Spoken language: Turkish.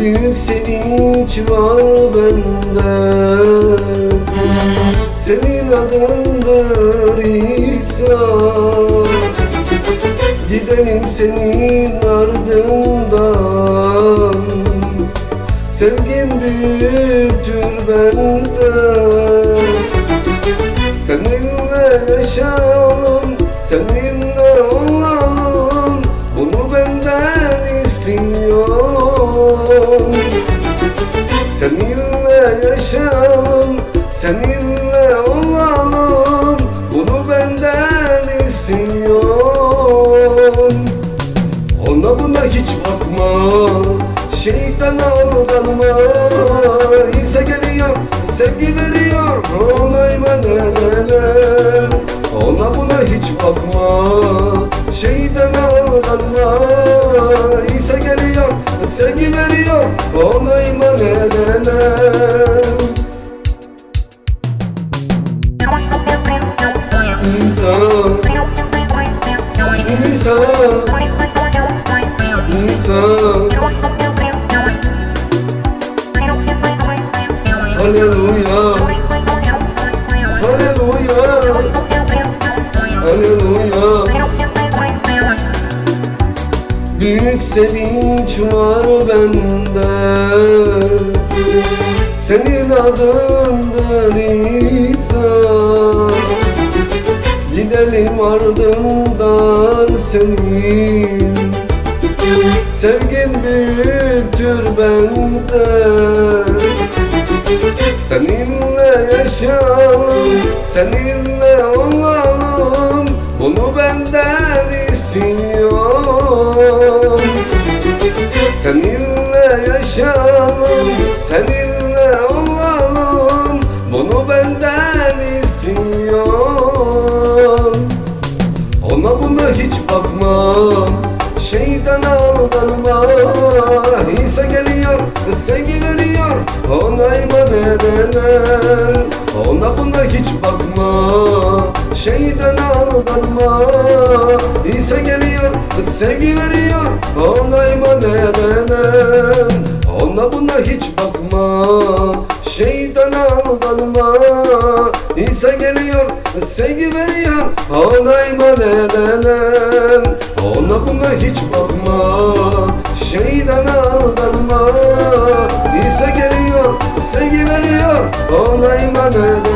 Büyük sevinç var bende. Senin adındır İsa Gidelim senin ardından. Sevgin büyüktür benden Seninle yaşayalım, Seninle yaşayalım, seninle olalım. Bunu benden istiyorum Ona buna hiç bakma Şeytan aldanma. İsa geliyor sevgi veriyor Ona iman edene İsa İsa İsa Haleluya Haleluya Haleluya Büyük sevinç var bende Senin adındır İsa Gidelim ardından senin. Sevgin büyüktür benden Seninle yaşayalım, seninle olalım geliyor sevgi veriyor Ona iman edene Ona buna hiç bakma Şeytan aldanma. İsa geliyor sevgi veriyor Ona iman edene Ona buna hiç bakma Şeytan aldanma. İsa geliyor sevgi veriyor Ona iman edene Ona buna hiç bakma Şeytan aldanma Ona iman